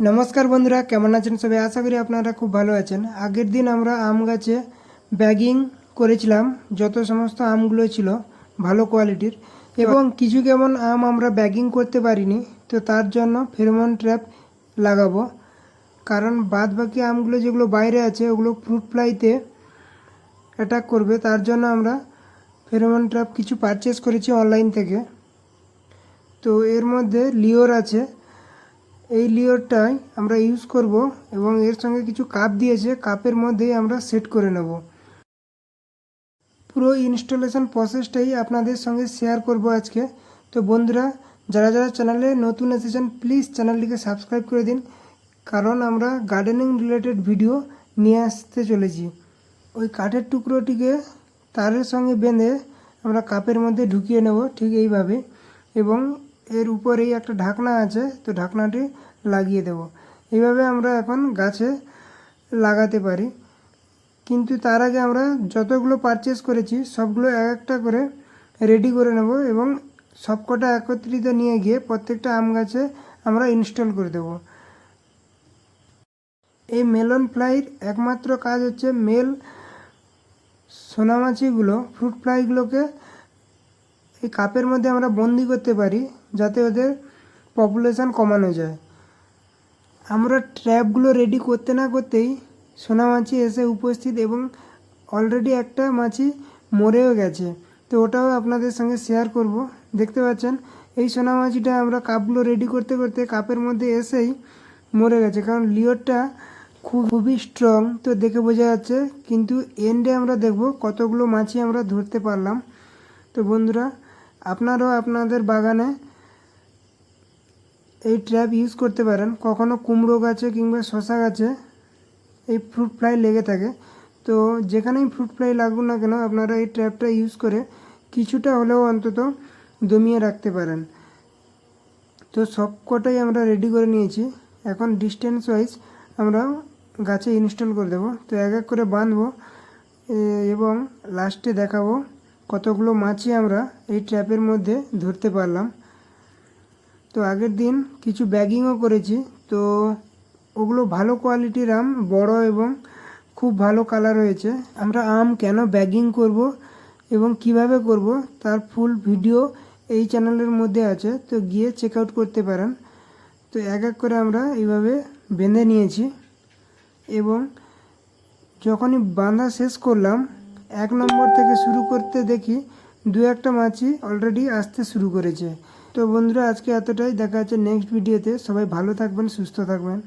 নমস্কার বন্ধুরা, কেমন আছেন সবাই? আশা করি আপনারা খুব ভালো আছেন। আগের দিন আমরা আম গাছে ব্যাগিং করেছিলাম। যত সমস্ত আমগুলো ছিল, ভালো কোয়ালিটির এবং কিছু কেমন আম আমরা ব্যাগিং করতে পারিনি, তো তার জন্য ফেরোমন ট্র্যাপ লাগাবো। কারণ বাদ বাকি আমগুলো যেগুলো বাইরে আছে, ওগুলো ফ্রুট ফ্লাইতে অ্যাটাক করবে। তার জন্য আমরা ফেরোমন ট্র্যাপ কিছু পারচেস করেছি অনলাইন থেকে। তো এর মধ্যে লিওর আছে। এই লিওরটাই আমরা ইউজ করব এবং এর সঙ্গে কিছু কাপ দিয়েছে কাপের মধ্যেই আমরা সেট করে নেব। পুরো ইনস্টলেশন প্রসেসটাই আপনাদের সঙ্গে শেয়ার করব আজকে। তো বন্ধুরা, যারা যারা চ্যানেলে নতুন এসেছেন প্লিজ চ্যানেলটিকে সাবস্ক্রাইব করে দিন, কারণ আমরা গার্ডেনিং রিলেটেড ভিডিও নিয়ে আসতে চলেছি। ওই কাঠের টুকরোটিকে তারের সঙ্গে বেঁধে আমরা কাপের মধ্যে ঢুকিয়ে নেব, ঠিক এইভাবে। এবং এর উপরেই একটা ঢাকনা আছে, তো ঢাকনাটি লাগিয়ে দেব। এইভাবে আমরা এখন গাছে লাগাতে পারি। কিন্তু তার আগে আমরা যতগুলো পারচেস করেছি, সবগুলো এক একটা করে রেডি করে নেব এবং সবকটা একত্রিত নিয়ে গিয়ে প্রত্যেকটা আম গাছে আমরা ইনস্টল করে দেব। এই মেলন ফ্লাইয়ের একমাত্র কাজ হচ্ছে মেল সোনামাছিগুলো ফ্রুট ফ্লাইগুলোকে এই কাপের মধ্যে আমরা বন্দি করতে পারি। যাতে ওদের পপুলেশান কমানো যায়। আমরা ট্র্যাপগুলো রেডি করতে না করতেই সোনা মাছি এসে উপস্থিত এবং অলরেডি একটা মাছি মরেও গেছে। তো ওটাও আপনাদের সঙ্গে শেয়ার করব। দেখতে পাচ্ছেন, এই সোনা মাছিটা আমরা কাপগুলো রেডি করতে করতে কাপের মধ্যে এসেই মরে গেছে। কারণ লিওরটা খুব, খুবই স্ট্রং তো দেখে বোঝা যাচ্ছে। কিন্তু এন্ডে আমরা দেখব কতগুলো মাছি আমরা ধরতে পারলাম। তো বন্ধুরা, আপনারাও আপনাদের বাগানে এই ট্র্যাপ ইউজ করতে পারেন। কখনো কুমড়ো গাছে কিংবা শশা গাছে এই ফ্রুট ফ্লাই লেগে থাকে। তো যেখানেই ফ্রুট ফ্লাই লাগুক না কেন, আপনারা এই ট্র্যাপটা ইউজ করে কিছুটা হলেও অন্তত দমিয়ে রাখতে পারেন। তো সব কটাই আমরা রেডি করে নিয়েছি। এখন ডিস্টেন্স ওয়াইজ আমরা গাছে ইনস্টল করে দেবো। তো এক এক করে বাঁধবো এবং লাস্টে দেখাবো কতগুলো মাছি আমরা এই ট্র্যাপের মধ্যে ধরতে পারলাম। তো আগের দিন কিছু ব্যাগিংও করেছি। তো ওগুলো ভালো কোয়ালিটির আম, বড় এবং খুব ভালো কালার হয়েছে। আমরা আম কেন ব্যাগিং করব এবং কীভাবে করব তার ফুল ভিডিও এই চ্যানেলের মধ্যে আছে। তো গিয়ে চেক আউট করতে পারেন। তো এক এক করে আমরা এইভাবে বেঁধে নিয়েছি এবং যখনই বাঁধা শেষ করলাম, এক নম্বর থেকে শুরু করতে দেখি দু একটা মাছি অলরেডি আসতে শুরু করেছে। তো বন্ধুরা, আজকে এতটাই। দেখা যাচ্ছে নেক্সট ভিডিওতে সবাই ভালো থাকবেন, সুস্থ থাকবেন।